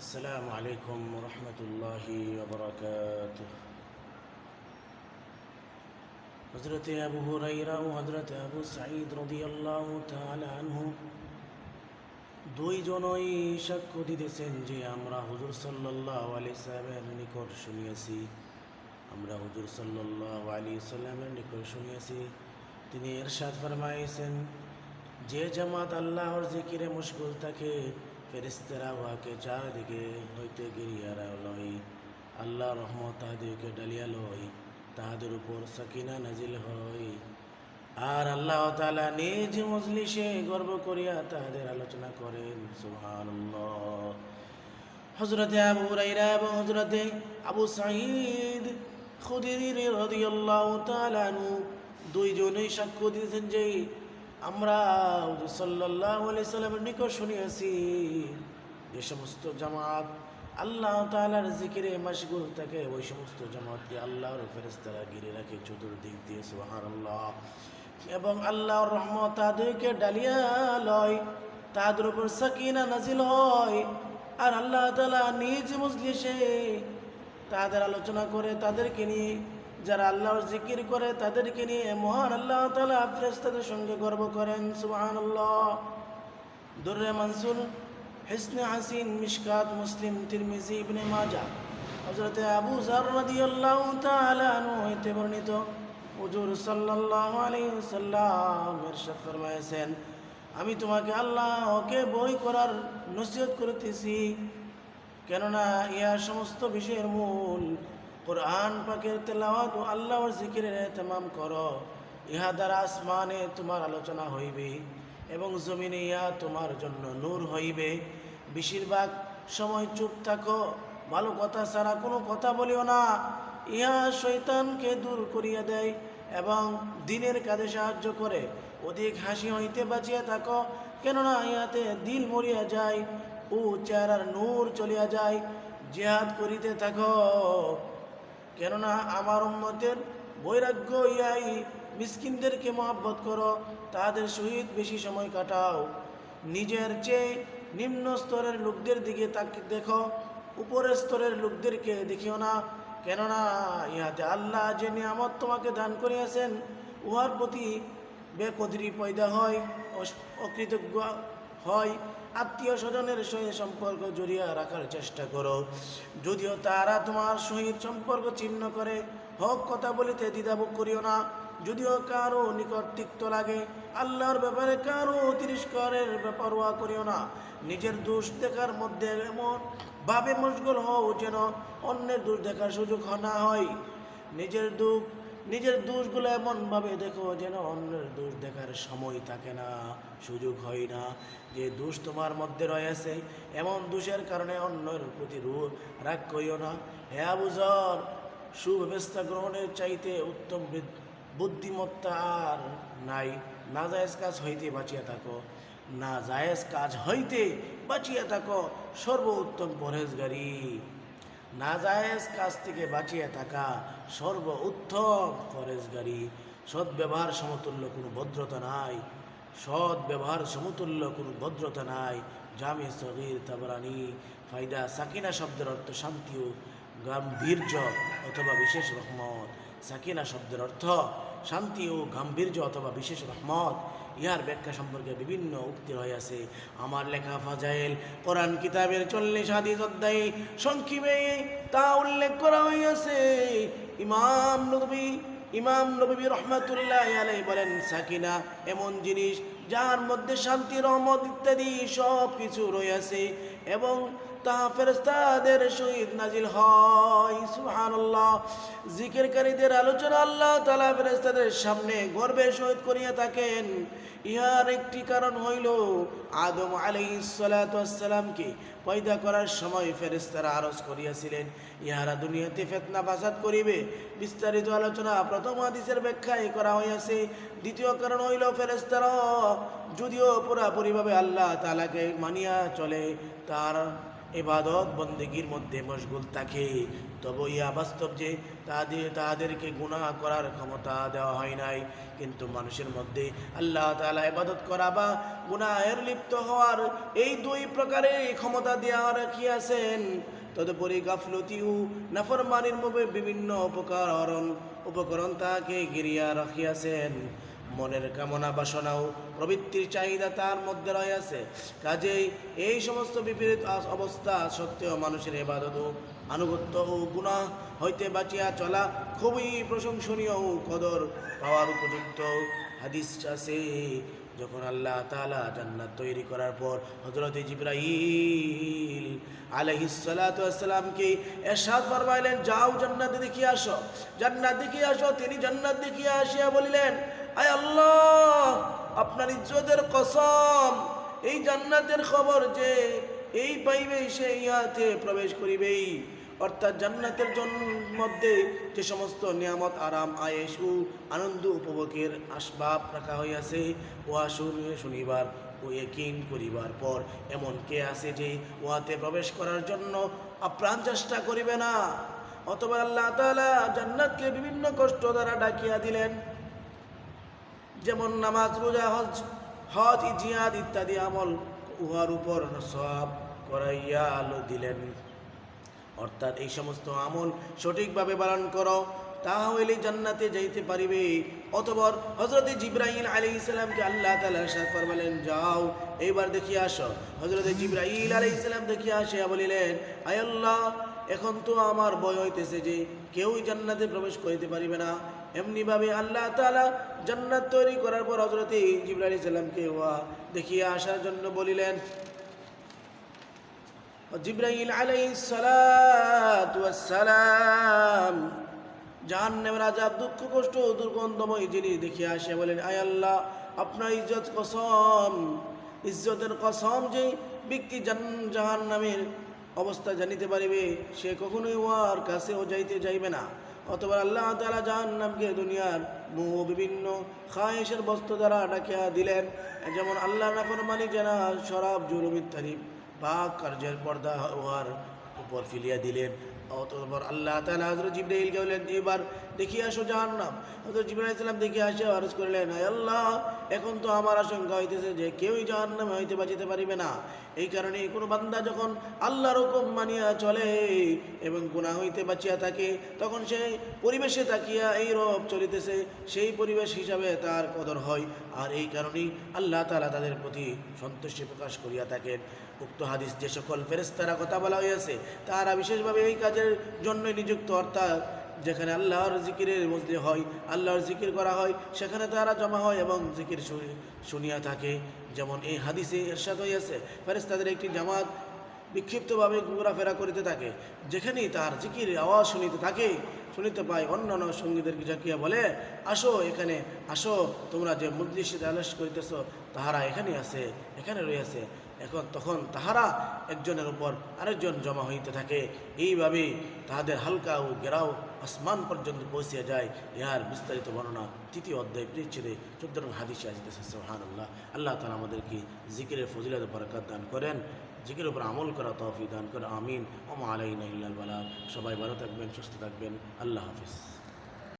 السلام عليكم ورحمة الله وبركاته হজরত আবু হুরাইরা ও হজরত আবু সাঈদ রদিয়াল্লাহু তাআলা আনহু দুইজনই সাক্ষ্য দিতেছেন যে আমরা হুজুর সাল্লাল্লাহু আলাইহি সাল্লামের নিকট শুনিয়েছি আমরা হুজুর সাল্লাল্লাহু আলাইহি সাল্লামের নিকট শুনিয়েছি তিনি এরশাদ ফরমাইছেন যে জামাত আল্লাহর জিকিরে মুশগুল থাকে ফেরেশতারা উহাকে চারদিকে হইতে গিরিয়ারা লয়। আল্লাহ রহমত তাহাদেরকে ডালিয়া লয়, তাহাদের উপর সাকিনা নাজিল হয়। আর আল্লাহ তালা নিজ মজলিসে গর্ব করিয়া তাহাদের আলোচনা করেন, সুবহানাল্লাহ। হজরতে আবু হুরাইরা এবং হজরতে আবু সাঈদ খুদরি রাদিয়াল্লাহু তাআলা আনহু দুইজনেই সাক্ষ্য দিয়েছেন যে আমরা আলাইহি সাল্লামের নিকট শুনিয়াছি যে সমস্ত জামাত আল্লাহ তাআলার জিকিরে মশগুল থাকে, ওই সমস্ত জামাতকে আল্লাহর ফেরেস্তারা গিরে রাখে চতুর্দিক দিয়ে, সুবহানাল্লাহ। এবং আল্লাহর রহমত তাদেরকে ডালিয়া লয়, তাদের উপর সাকিনা নাজিল হয়। আর আল্লাহ তাআলা নিজ মজলিসে তাদের আলোচনা করে তাদেরকে নিয়ে যারা আল্লাহর জিকির করে তাদেরকে নিয়ে মহান আল্লাহ তাআলা ফেরেশতাদের সঙ্গে গর্ব করেন। সুহান আল্লাহ দুর্রে মানসুর, হিসনে হাসিন, মিশকাত মুসলিম, তিরমিজি, ইবনে মাজা হযরত আবু জার রাদিয়াল্লাহু তাআলা আনহু হইতে বর্ণিত। হুজুর সাল্লাল্লাহু আলাইহি ওয়াসাল্লাম ইরশাদ ফরমায়েছেন, আমি তোমাকে আল্লাহকে বই করার নসিহত করতেছি। কেননা ইহা সমস্ত বিষয়ের মূল। কোরআন পাকের তেলাওয়াত ও আল্লাহর জিকিরের এহতেমাম করো। ইহা দ্বারা আসমানে তোমার আলোচনা হইবে এবং জমিনে ইহা তোমার জন্য নূর হইবে। বেশিরভাগ সময় চুপ থাকো, ভালো কথা ছাড়া কোনো কথা বলিও না। ইহা শৈতানকে দূর করিয়া দেয় এবং দিনের কাজে সাহায্য করে। অধিক হাসি হইতে বাঁচিয়া থাকো, কেননা ইহাতে দিল মরিয়া যায়, ও চেহারার নূর চলিয়া যায়। জেহাদ করিতে থাকো। কেননা আমার উম্মতের বৈরাগ্য ইয়াই, মিসকিনদেরকে মহাব্বত করো, তাদের সহিত বেশি সময় কাটাও। নিজের চেয়ে নিম্ন স্তরের লোকদের দিকে তাকে, দেখো, উপরের স্তরের লোকদেরকে দেখিও না। কেননা ইহাতে আল্লাহ যে নিয়ামত তোমাকে দান করিয়াছেন, উহার প্রতি বেকদরি পয়দা হয়। অকৃতজ্ঞ হয়, আত্মীয় স্বজনের সহিত সম্পর্ক জড়িয়ে রাখার চেষ্টা করো। যদিও তারা তোমার সহিত সম্পর্ক চিহ্ন করে, হক কথা বলিতে দ্বিধাবোধ করিও না। যদিও কারও নিকট তিক্ত লাগে, আল্লাহর ব্যাপারে কারও তিরস্কারের ব্যাপারওয়া করিও না। নিজের দোষ দেখার মধ্যে এমন ভাবে মশগুল হও যেন অন্যের দোষ দেখার সুযোগ না হয়। নিজের দুঃখ নিজের দোষগুলো এমনভাবে দেখো যেন অন্যের দোষ দেখার সময় থাকে না, সুযোগ হয় না। যে দোষ তোমার মধ্যে রয়েছে, এমন দোষের কারণে অন্যের প্রতি রাগ করিও না। হে আবুজর সুব্যবস্থা গ্রহণের চাইতে উত্তম বুদ্ধিমত্তা আর নাই। না জায়েজ কাজ হইতে বাঁচিয়া থাকো। না জায়েজ কাজ হইতে বাঁচিয়া থাকো, সর্বোত্তম পরহেজগারী। নাজায়েজ কাজ থেকে বাঁচিয়ে থাকা সর্ব উত্তম ফরেজগারি সৎ ব্যবহার সমতুল্য কোনো ভদ্রতা নাই। সৎ ব্যবহার সমতুল্য কোনো ভদ্রতা নাই। জামে সগির তাবরানি। ফায়দা সাকিনা শব্দের অর্থ শান্তি ও গাম্ভীর্য অথবা বিশেষ রহমত। সাকিনা শব্দের অর্থ শান্তি ও গাম্ভীর্য অথবা বিশেষ রহমত। ইহার ব্যাখ্যা সম্পর্কে বিভিন্ন উক্তি রয়েছে। আমার লেখা ফাজাইল, কোরআন কিতাবের চল্লিশ হাদিস অধ্যায়ে সংক্ষেপে তা উল্লেখ করা হইয়াছে। ইমাম নবী ইমাম নবী রহমাতুল্লাহ আলাই বলেন, সাকিনা এমন জিনিস যার মধ্যে শান্তি, রহমত ইত্যাদি সব কিছু রয়েছে এবং তা ফেরেস্তাদের সহিত নাজিল হয়। জিকিরকারীদের আলোচনা আল্লাহ তাআলা ফেরেস্তাদের সামনে গর্বের শহীদ করিয়া থাকেন। ইহার একটি কারণ হইল আদম আলাইসালামকে পয়দা করার সময় ফেরেস্তারা আরজ করিয়াছিলেন। ইহারা দুনিয়াতে ফেতনা ফাসাদ করিবে। বিস্তারিত আলোচনা প্রথম হাদিসের ব্যাখ্যায় করা হইয়াছে। দ্বিতীয় কারণ হইল ফেরেস্তারা যদিও পুরাপুরিভাবে আল্লাহ তালাকে মানিয়া চলে, তার এবাদত বন্দেগীর মধ্যে মশগুল থাকে। তবে ইয়া বাস্তব যে তাদের তাদেরকে গুনাহ করার ক্ষমতা দেওয়া হয় নাই। কিন্তু মানুষের মধ্যে আল্লাহ তালা ইবাদত করা বা গুনাহের লিপ্ত হওয়ার এই দুই প্রকারে ক্ষমতা দেওয়া রাখিয়াছেন। তদুপরি গাফলতিও নাফরমানির মধ্যে বিভিন্ন উপকরণ উপকরণ তাকে গিরিয়া রাখিয়াছেন। মনের কামনা বাসনাও প্রবৃত্তির চাহিদা তার মধ্যে রয়েছে। কাজেই এই সমস্ত বিপরীত অবস্থা সত্ত্বেও মানুষের এবাদত আনুগত্য ও গুণা হইতে বাঁচিয়া চলা খুবই প্রশংসনীয় ও কদর পাওয়ার উপযুক্ত হাদিস আছে। যখন আল্লাহ তাআলা জান্নাত তৈরি করার পর হজরত জিব্রাইল আলহিসালামকে এরশাদ ফরমাইলেন, যাও জান্নাত দেখিয়ে আসো। জান্নাত দেখিয়ে আসো, তিনি জান্নাত দেখিয়ে আসিয়া বলিলেন আল্লাহ, আপনার ইজ্জতের কসম, এই জান্নাতের খবর যে এই পাইবে সে ইহাতে প্রবেশ করিবেই। অর্থাৎ জান্নাতের মধ্যে যে সমস্ত নিয়ামত, আরাম আয়েস আনন্দ উপভোগের আসবাব রাখা হইয়াছে, উহা শুনিবার ও একিন করিবার পর এমন কে আছে যে উহাতে প্রবেশ করার জন্য আপ্রাণ চেষ্টা করিবে না। অথবা আল্লাহ তালা জান্নাতকে বিভিন্ন কষ্ট দ্বারা ডাকিয়া দিলেন। যেমন নামাজ, রোজা, হজ হজ জিয়াদ ইত্যাদি আমল উহার উপর সব করাইয়া আলো দিলেন। অর্থাৎ এই সমস্ত আমল সঠিকভাবে পালন করো তাহা হইলে জান্নাতে যাইতে পারিবে। অতবর হজরত জিব্রাহিল আলী ইসলামকে আল্লাহ তালা ফরমালেন, যাও, এইবার দেখিয়ে আসো। হজরত জিব্রাহিল আলী ইসলাম দেখিয়ে আসিয়া বলিলেন, আয় আল্লাহ এখন তো আমার বয় হইতেছে যে কেউই জান্নাতে প্রবেশ করিতে পারিবে না। এমনিভাবে আল্লাহ তালা জান্নাত তৈরি করার পর হজরত জিব্রাহিল ইসলামকে ওয়া দেখিয়ে আসার জন্য বলিলেন, জিব্রাইল আলাই সালাম জাহান্নামের আযাব দুঃখ, কষ্ট দুর্গন্ধময় জিনিস দেখে আসে বলেন আয় আল্লাহ, আপনার ইজ্জত কসম, ইজ্জতের কসম যে ব্যক্তি জান- জাহান্নামের অবস্থা জানিতে পারিবে, সে কখনোই ওয়ার কাছেও যাইতে যাইবে না। অথবা আল্লাহ তাআলা জাহান্নামকে দুনিয়ার মোহ বিভিন্ন খায়েশের বস্ত্র দ্বারা ডাকিয়া দিলেন। যেমন আল্লাহ নাফরমানি জানা শরাব, জুলুম ইত্যাদি পাক কার্যের পর্দা উহার উপর ফিলিয়া দিলেন। অতঃপর আল্লাহ তাআলা হযরত জিবরাইলকে বললেন, এবার দেখিয়ে আসো জাহান্নাম। হযরত জিবরাইল সালাম দেখিয়ে আসে, আরজ করলেন আল্লাহ, এখন তো আমার আশঙ্কা হইতেছে যে কেউই জাহান্নামে হইতে বাঁচিতে পারিবে না। এই কারণে কোনো বান্দা যখন আল্লাহর হুকুম মানিয়া চলে এবং গুনাহ হইতে বাঁচিয়া থাকে, তখন সে পরিবেশে তাকিয়া এই রব চলিতেছে, সেই পরিবেশ হিসাবে তার কদর হয়। আর এই কারণেই আল্লাহ তাআলা তাদের প্রতি সন্তুষ্টি প্রকাশ করিয়া থাকেন। উক্ত হাদিস যে সকল ফেরেস্তারা কথা বলা হয়েছে তারা বিশেষভাবে এই কাজের জন্য নিযুক্ত, অর্থাৎ যেখানে আল্লাহর জিকিরের মধ্যে হয়, আল্লাহর জিকির করা হয়, সেখানে তারা জমা হয় এবং জিকির শুনিয়া থাকে। যেমন এই হাদিসে এরশাদ হইয়াছে ফেরেস্তাদের একটি জামাত বিক্ষিপ্তভাবে ঘোরাফেরা করিতে থাকে, যেখানেই তার জিকির আওয়াজ শুনিতে থাকে, শুনিতে পায় অন্যান্য সঙ্গীদেরকে জাকিয়া বলে, আসো এখানে, আসো, তোমরা যে মজলিসে আলাস করিতেছ, তাহারা এখানে আছে, এখানে রয়েছে। এখন তখন তাহারা একজনের উপর আরেকজন জমা হইতে থাকে। এইভাবে তাহাদের হালকা ও গেরাও আসমান পর্যন্ত পৌঁছিয়া যায়, ইহার বিস্তারিত বর্ণনা তৃতীয় অধ্যায় পরিচ্ছেদে চোদ্দ নং হাদিসে আসতেছে সোহান আল্লাহ আল্লাহ তালা আমাদেরকে জিকিরের ফজিলত বরকত দান করেন জিকির উপর আমল করা তৌফিক দান করে আমিন। ওমা আলাইনা ইল্লাল বালা সবাই ভালো থাকবেন, সুস্থ থাকবেন। আল্লাহ হাফিজ।